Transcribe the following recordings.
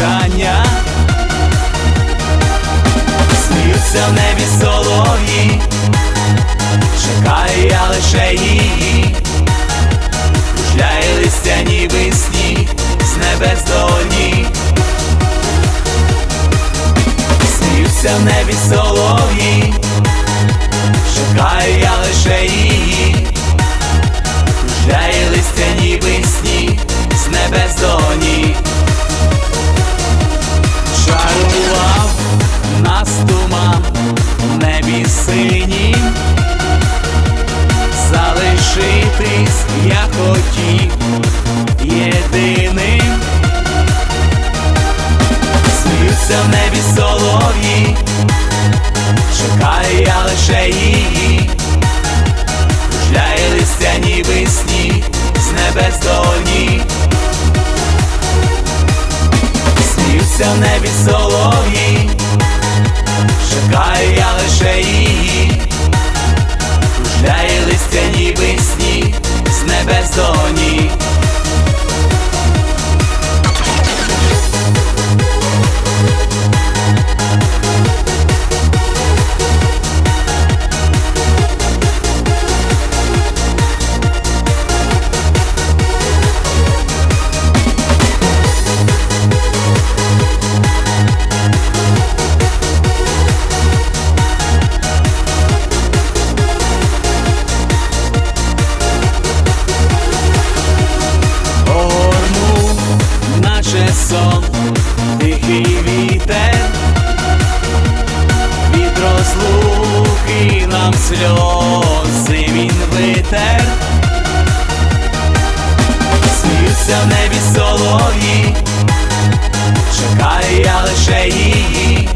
бажання, сміються в небі солов'ї, чекаю я лише її, кружляє листя, ніби сніг з небес долоні, сміються в небі солов'ї, чекаю я лише її. Її Кружляє листяні весні з небес долні Сміються в небі солов'ї нам сльози він витер, сміються в небі солов'ї, чекаю я лише її,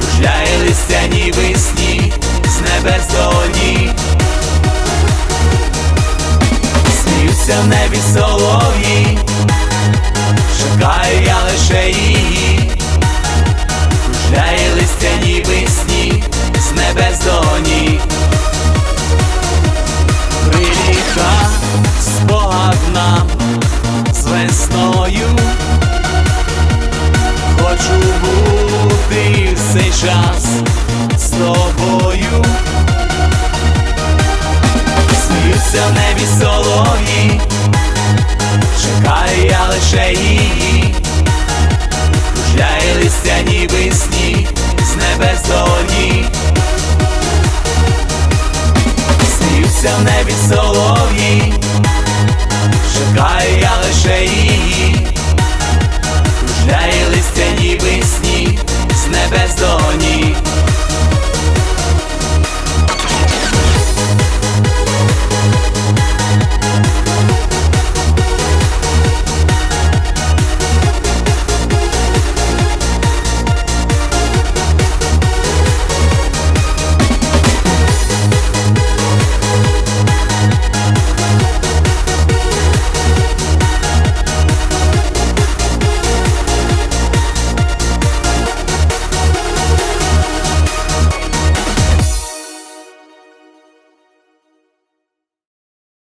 кружляє листяні весні з небес долні. Сміються в небі солов'ї, шукаю я лише її, кружляє листяні весні нам з весною, хочу бути цей час з тобою, Сміються в небі солов'ї, чекаю я лише її, кружляє листя, ніби сні з небес долоні. Сміються в небі солов'ї. Gaia Shei